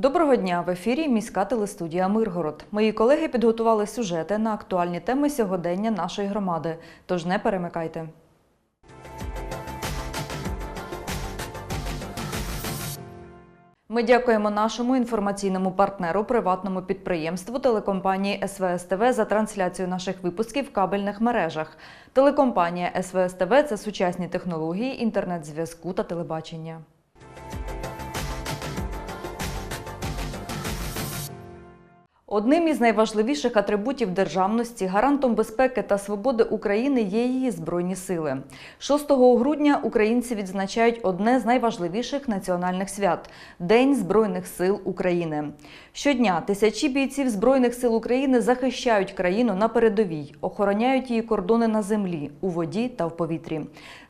Доброго дня! В ефірі міська телестудія Миргород. Мої колеги підготували сюжети на актуальні теми сьогодення нашої громади. Тож не перемикайте. Ми дякуємо нашому інформаційному партнеру, приватному підприємству телекомпанії СВС ТВ за трансляцію наших випусків в кабельних мережах. Телекомпанія СВС ТВ – це сучасні технології інтернет-зв'язку та телебачення. Одним із найважливіших атрибутів державності, гарантом безпеки та свободи України є її збройні сили. 6 грудня українці відзначають одне з найважливіших національних свят День Збройних сил України. Щодня тисячі бійців Збройних сил України захищають країну на передовій, охороняють її кордони на землі, у воді та в повітрі.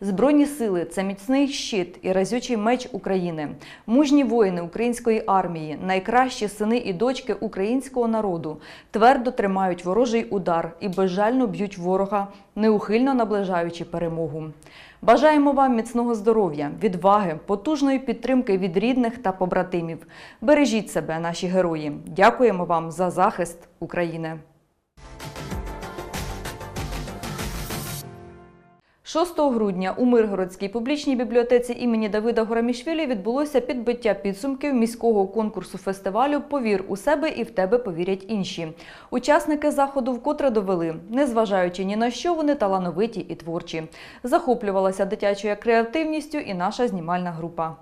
Збройні сили це міцний щит і разючий меч України, мужні воїни української армії, найкращі сини і дочки українського народу твердо тримають ворожий удар і безжально б'ють ворога, неухильно наближаючи перемогу. Бажаємо вам міцного здоров'я, відваги, потужної підтримки від рідних та побратимів. Бережіть себе, наші герої. Дякуємо вам за захист України. 6 грудня у Миргородській публічній бібліотеці імені Давида Горамішвілі відбулося підбиття підсумків міського конкурсу фестивалю Повір у себе і в тебе повірять інші. Учасники заходу вкотре довели, незважаючи ні на що вони талановиті і творчі. Захоплювалася дитячою креативністю і наша знімальна група.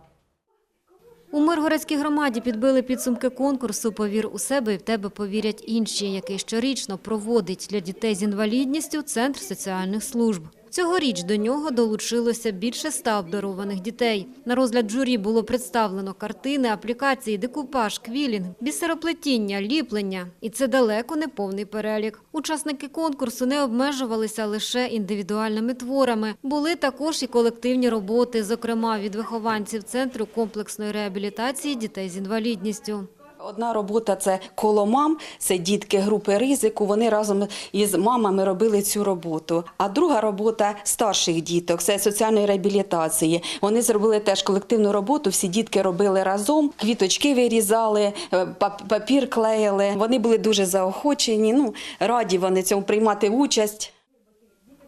У Миргородській громаді підбили підсумки конкурсу Повір у себе і в тебе повірять інші, який щорічно проводить для дітей з інвалідністю Центр соціальних служб. Цьогоріч до нього долучилося більше ста обдарованих дітей. На розгляд журі було представлено картини, аплікації, декупаж, квілінг, бісероплетіння, ліплення. І це далеко не повний перелік. Учасники конкурсу не обмежувалися лише індивідуальними творами. Були також і колективні роботи, зокрема від вихованців Центру комплексної реабілітації дітей з інвалідністю. Одна робота це коло мам, це дітки групи ризику. Вони разом із мамами робили цю роботу. А друга робота старших діток це соціальної реабілітації. Вони зробили теж колективну роботу. Всі дітки робили разом, квіточки вирізали, е, папір клеїли. Вони були дуже заохочені. Ну раді вони цьому приймати участь.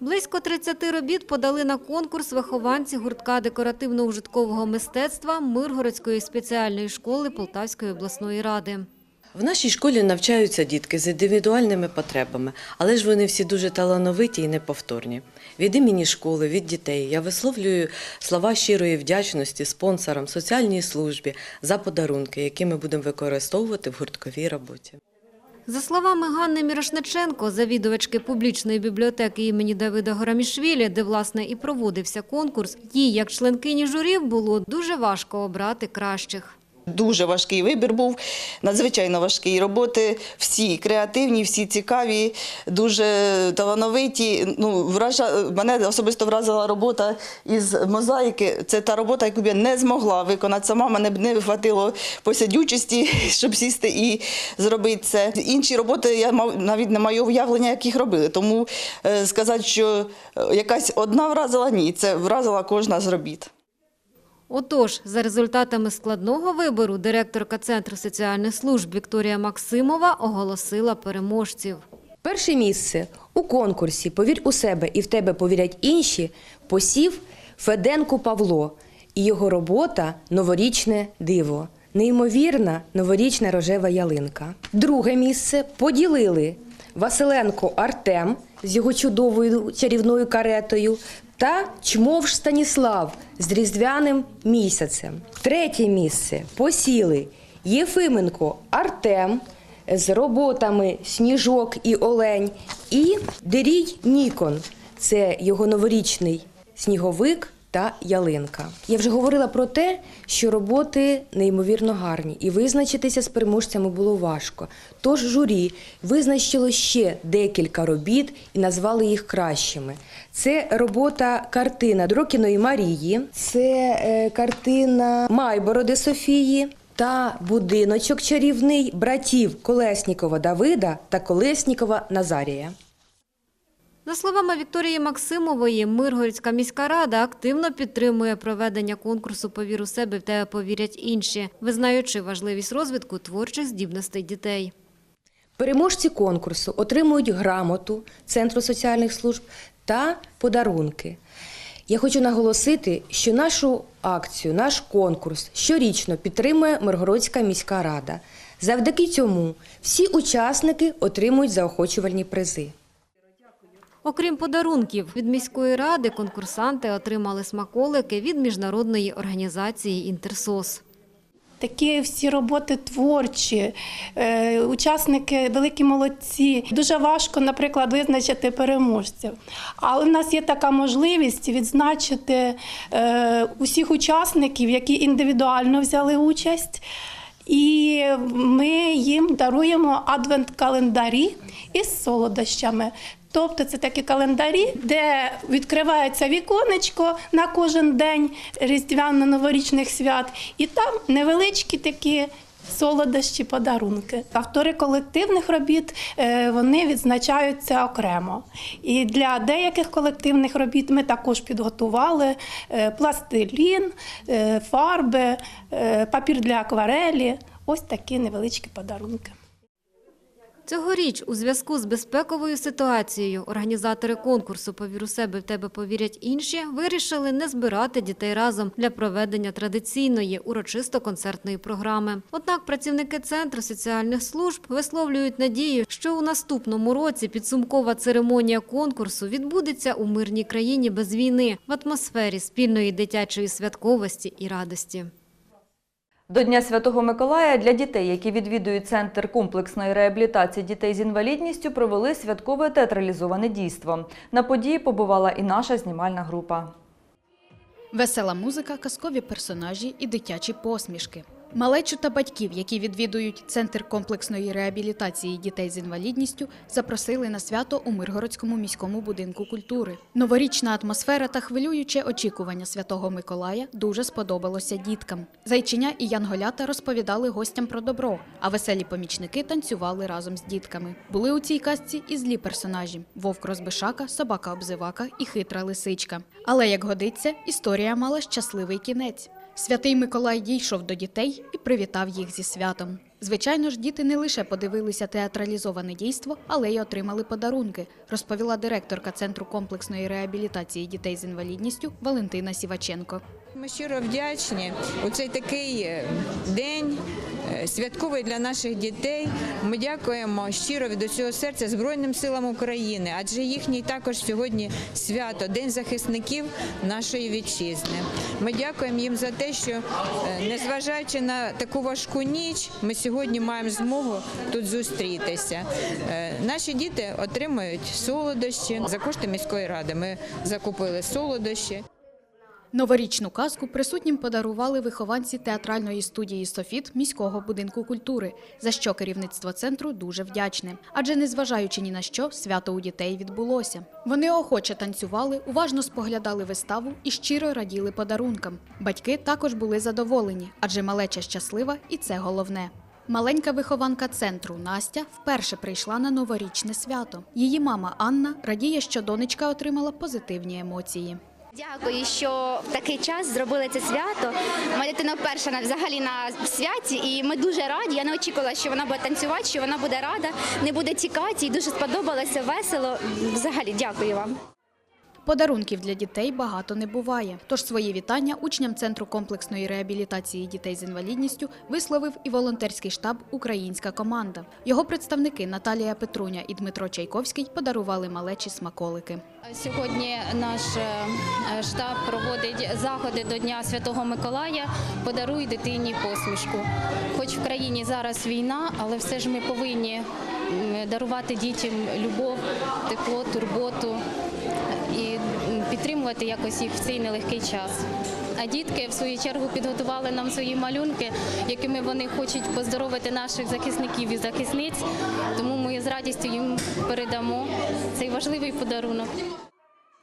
Близько 30 робіт подали на конкурс вихованці гуртка декоративно-ужиткового мистецтва Миргородської спеціальної школи Полтавської обласної ради. В нашій школі навчаються дітки з індивідуальними потребами, але ж вони всі дуже талановиті і неповторні. Від імені школи, від дітей я висловлюю слова щирої вдячності спонсорам, соціальній службі за подарунки, які ми будемо використовувати в гуртковій роботі. За словами Ганни Мірошниченко, завідувачки публічної бібліотеки імені Давида Горамішвілі, де власне і проводився конкурс, їй, як членкині журів, було дуже важко обрати кращих. Дуже важкий вибір був, надзвичайно важкий. Роботи всі креативні, всі цікаві, дуже талановиті. Ну, вража... Мене особисто вразила робота із мозаїки. Це та робота, яку я не змогла виконати сама. Мене б не вистачило посидючості, щоб сісти і зробити це. Інші роботи я навіть не маю уявлення, як їх робили. Тому е, сказати, що е, якась одна вразила, ні, це вразила кожна з робіт. Отож, за результатами складного вибору директорка Центру соціальних служб Вікторія Максимова оголосила переможців. Перше місце у конкурсі Повір у себе і в тебе повірять інші посів Феденко Павло і його робота Новорічне диво. Неймовірна новорічна рожева ялинка. Друге місце поділили Василенко Артем з його чудовою чарівною каретою та Чмовш Станіслав з різдвяним місяцем. Третє місце посіли Єфименко Артем з роботами Сніжок і Олень і Дерій Нікон. Це його новорічний сніговик та ялинка. Я вже говорила про те, що роботи неймовірно гарні, і визначитися з переможцями було важко. Тож журі визначило ще декілька робіт і назвали їх кращими. Це робота картина Дрокіної Марії, це е, картина Майбороди Софії. Та будиночок чарівний братів Колеснікова Давида та Колеснікова Назарія. За словами Вікторії Максимової, Миргородська міська рада активно підтримує проведення конкурсу «Повір у себе, в тебе повірять інші», визнаючи важливість розвитку творчих здібностей дітей. Переможці конкурсу отримують грамоту Центру соціальних служб та подарунки. Я хочу наголосити, що нашу акцію, наш конкурс щорічно підтримує Миргородська міська рада. Завдяки цьому всі учасники отримують заохочувальні призи. Окрім подарунків від міської ради, конкурсанти отримали смаколики від міжнародної організації «Інтерсос». Такі всі роботи творчі, е, учасники великі молодці. Дуже важко, наприклад, визначити переможців. Але в нас є така можливість відзначити е, усіх учасників, які індивідуально взяли участь. І ми їм даруємо адвент-календарі із солодощами. Тобто це такі календарі, де відкривається віконечко на кожен день різдвяно-новорічних свят, і там невеличкі такі солодощі, подарунки. Автори колективних робіт е, вони відзначаються окремо. І для деяких колективних робіт ми також підготували е, пластилін, е, фарби, папір для акварелі. Ось такі невеличкі подарунки. Цьогоріч у зв'язку з безпековою ситуацією організатори конкурсу «Повір у себе, в тебе повірять інші» вирішили не збирати дітей разом для проведення традиційної урочисто-концертної програми. Однак працівники Центру соціальних служб висловлюють надію, що у наступному році підсумкова церемонія конкурсу відбудеться у мирній країні без війни в атмосфері спільної дитячої святковості і радості. До Дня Святого Миколая для дітей, які відвідують центр комплексної реабілітації дітей з інвалідністю, провели святкове театралізоване дійство. На події побувала і наша знімальна група. Весела музика, казкові персонажі і дитячі посмішки. Малечу та батьків, які відвідують центр комплексної реабілітації дітей з інвалідністю, запросили на свято у Миргородському міському будинку культури. Новорічна атмосфера та хвилююче очікування святого Миколая дуже сподобалося діткам. Зайчиня і янголята розповідали гостям про добро, а веселі помічники танцювали разом з дітками. Були у цій казці і злі персонажі: вовк розбишака, собака обзивака і хитра лисичка. Але як годиться, історія мала щасливий кінець. Святий Миколай дійшов до дітей і привітав їх зі святом. Звичайно ж, діти не лише подивилися театралізоване дійство, але й отримали подарунки, розповіла директорка Центру комплексної реабілітації дітей з інвалідністю Валентина Сіваченко. Ми щиро вдячні у цей такий е, день. Святковий для наших дітей. Ми дякуємо щиро від усього серця Збройним силам України, адже їхній також сьогодні свято, День захисників нашої вітчизни. Ми дякуємо їм за те, що е, незважаючи на таку важку ніч, ми сьогодні маємо змогу тут зустрітися. Е, Наші діти отримують солодощі за кошти міської ради. Ми закупили солодощі. Новорічну казку присутнім подарували вихованці театральної студії Софіт міського будинку культури, за що керівництво центру дуже вдячне. Адже незважаючи ні на що, свято у дітей відбулося. Вони охоче танцювали, уважно споглядали виставу і щиро раділи подарункам. Батьки також були задоволені, адже малеча щаслива, і це головне. Маленька вихованка центру Настя вперше прийшла на новорічне свято. Її мама Анна радіє, що донечка отримала позитивні емоції. Дякую, що в такий час зробили це свято. Моя дитина вперше взагалі на святі, і ми дуже раді. Я не очікувала, що вона буде танцювати, що вона буде рада, не буде тікати. І дуже сподобалося весело. Взагалі, дякую вам. Подарунків для дітей багато не буває. Тож свої вітання учням Центру комплексної реабілітації дітей з інвалідністю висловив і волонтерський штаб Українська команда. Його представники Наталія Петруня і Дмитро Чайковський подарували малечі смаколики. Сьогодні наш е, штаб проводить заходи до Дня Святого Миколая. Подаруй дитині посмішку. Хоч в країні зараз війна, але все ж ми повинні дарувати дітям любов, тепло, турботу підтримувати якось їх в цей нелегкий час. А дітки в свою чергу підготували нам свої малюнки, якими вони хочуть поздоровити наших захисників і захисниць. Тому ми з радістю їм передамо цей важливий подарунок.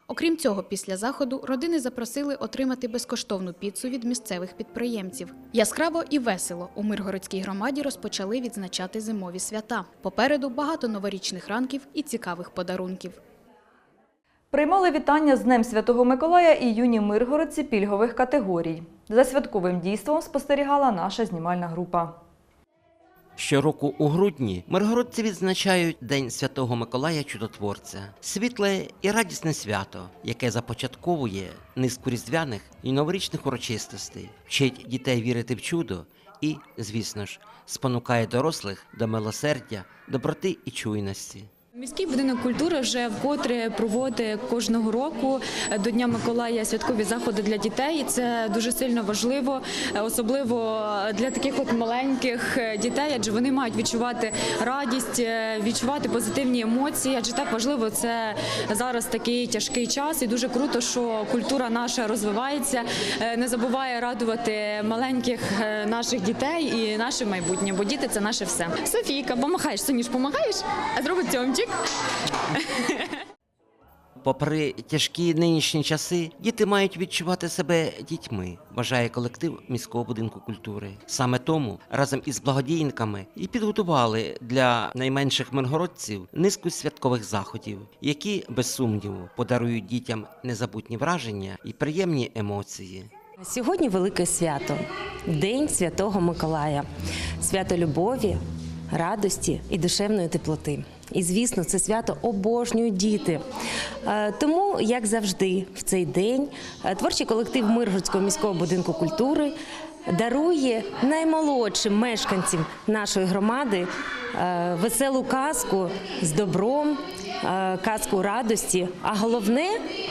Окрім цього, після заходу родини запросили отримати безкоштовну піцу від місцевих підприємців. Яскраво і весело у Миргородській громаді розпочали відзначати зимові свята. Попереду багато новорічних ранків і цікавих подарунків. Приймали вітання з Днем Святого Миколая і юні миргородці пільгових категорій. За святковим дійством спостерігала наша знімальна група. Щороку у грудні миргородці відзначають День Святого Миколая Чудотворця, світле і радісне свято, яке започатковує низку різдвяних і новорічних урочистостей, вчить дітей вірити в чудо і, звісно ж, спонукає дорослих до милосердя, доброти і чуйності. Міський будинок культури вже вкотре проводить кожного року до Дня Миколая святкові заходи для дітей. Це дуже сильно важливо, особливо для таких от маленьких дітей, адже вони мають відчувати радість, е, відчувати позитивні емоції. Адже так важливо це зараз такий тяжкий час, і дуже круто, що культура наша розвивається, е, не забуває радувати маленьких е, наших дітей і наше майбутнє, бо діти це наше все. Софійка, помахаєш, Соніш, помагаєш, а зробить цьомчик. Попри тяжкі нинішні часи, діти мають відчувати себе дітьми, вважає колектив міського будинку культури. Саме тому разом із благодійниками і підготували для найменших миргородців низку святкових заходів, які без сумніву подарують дітям незабутні враження і приємні емоції. Сьогодні велике свято День Святого Миколая, свято любові, радості і душевної теплоти. І звісно, це свято обожнюють діти. Е, Тому, як завжди, в цей день е, творчий колектив Миргородського міського будинку культури дарує наймолодшим мешканцям нашої громади е, веселу казку з добром, казку радості, а головне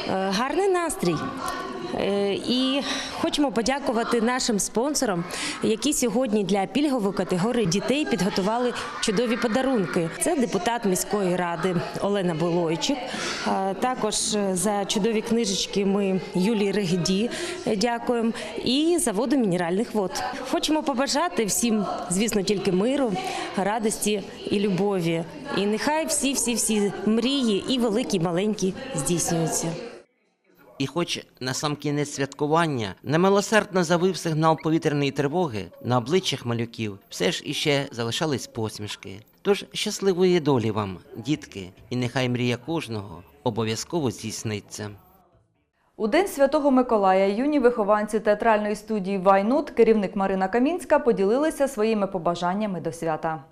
гарний настрій. Е, І хочемо подякувати нашим спонсорам, які сьогодні для пільгової категорії дітей підготували чудові подарунки. Це депутат міської ради Олена Болойчик. Е, Також е, за чудові книжечки ми Юлії Регіді дякуємо і заводу мінеральних вод. Хочемо побажати всім, звісно, тільки миру, радості і любові. І нехай всі, всі, всі мрії, і великі, і маленькі, здійснюються. І хоч на сам кінець святкування немилосердно завив сигнал повітряної тривоги, на обличчях малюків все ж іще залишались посмішки. Тож щасливої долі вам, дітки, і нехай мрія кожного обов'язково здійсниться. У День Святого Миколая юні вихованці театральної студії Вайнут, керівник Марина Камінська, поділилися своїми побажаннями до свята.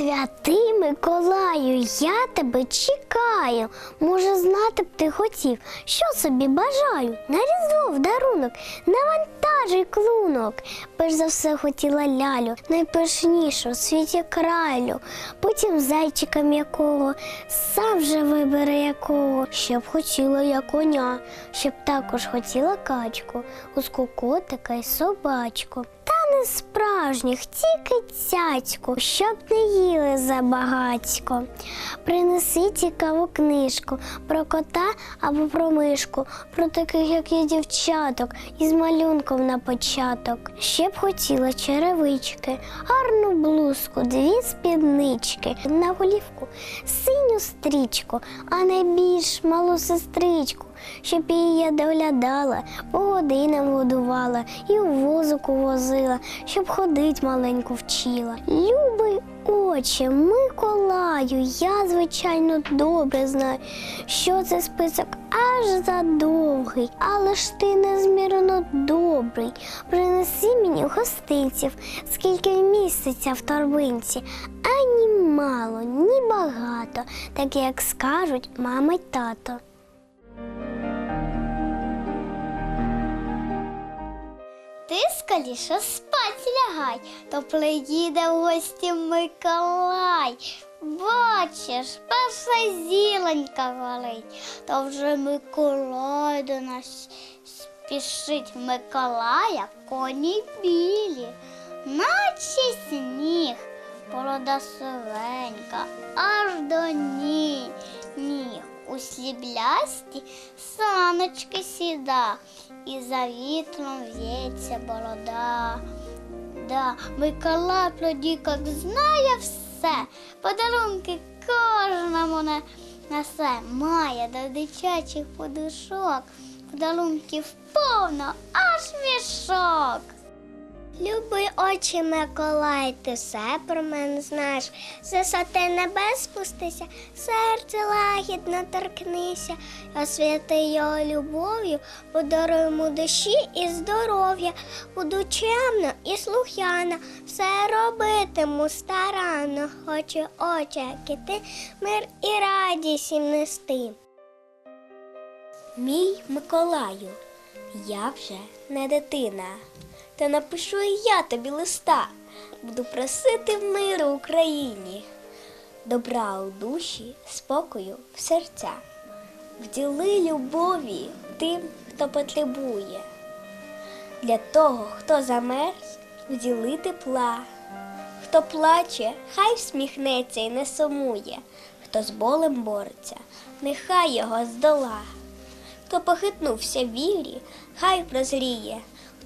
Святий Миколаю, я тебе чекаю. Може, знати б ти хотів, що собі бажаю. На різдво в дарунок, навантажий клунок. Перш за все хотіла лялю, найпершнішу в світі кралю. Потім зайчика м'якого, сам же вибере якого. Щоб хотіла я коня, щоб також хотіла качку, гуску котика й собачку. Та не справжніх, тільки цяцьку, щоб не їли забагацько. Принеси цікаву книжку про кота або про мишку, про таких, як є дівчаток, із малюнком на початок. Ще б хотіла черевички, гарну блузку, дві спіднички, на голівку синю стрічку, а найбільш малу сестричку щоб її доглядала, по годинам годувала і у возику возила, щоб ходить маленьку вчила. Любий отче, Миколаю, я звичайно добре знаю, що це список аж задовгий, але ж ти незмірно добрий. Принеси мені гостинців, скільки місяця в торбинці, ані мало, ні багато, так як скажуть мама й тато. Ти скоріше спать лягай, то приїде в гості Миколай. Бачиш, перша зіленька горить, то вже Миколай до нас спішить Миколая коні білі, наче сніг, порода аж до ніг. ніг. У сріблясті саночки сіда, і за вітром в'ється борода. Да, Миколай про діток знає все, подарунки кожному не несе, має до дитячих подушок Подарунків повно, аж мішок. Любий очі Миколай, ти все про мене знаєш. З висоти небес спустися, серце лагідно торкнися, освяти його любов'ю, подаруй йому душі і здоров'я, буду чемна і слух'яна, все робитиму старанно, хочу очі, як ти, мир і радість їм нести. Мій Миколаю, я вже не дитина, та напишу і я тобі листа, буду просити в миру Україні, добра у душі, спокою в серця, вділи любові тим, хто потребує. Для того, хто замерз, вділи тепла, хто плаче, хай всміхнеться і не сумує, хто з болем бореться, нехай його здола. Хто похитнувся вірі, хай прозріє,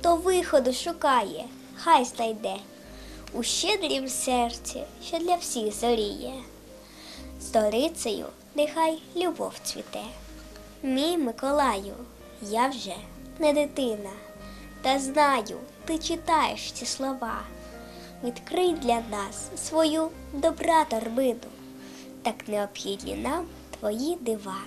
хто виходу шукає, хай знайде у щедрім серці, що для всіх зоріє. Сторицею нехай любов цвіте. Мій Миколаю, я вже не дитина, та знаю, ти читаєш ці слова. Відкрий для нас свою добра торбину, так необхідні нам твої дива.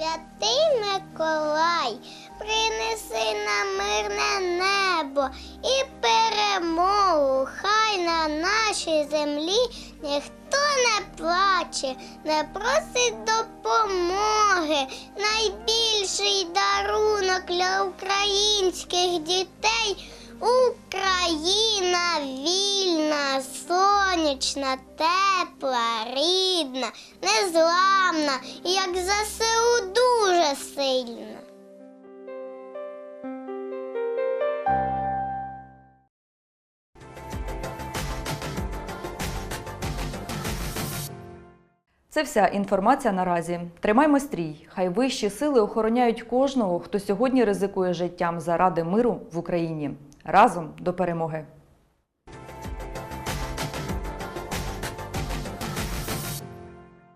Святий Миколай, принеси нам мирне небо і перемогу. Хай на нашій землі ніхто не плаче, не просить допомоги. Найбільший дарунок для українських дітей. Україна вільна, сонячна, тепла, рідна, незламна, як ЗСУ дуже сильна. Це вся інформація наразі. Тримаймо стрій. Хай вищі сили охороняють кожного, хто сьогодні ризикує життям заради миру в Україні. Разом до перемоги.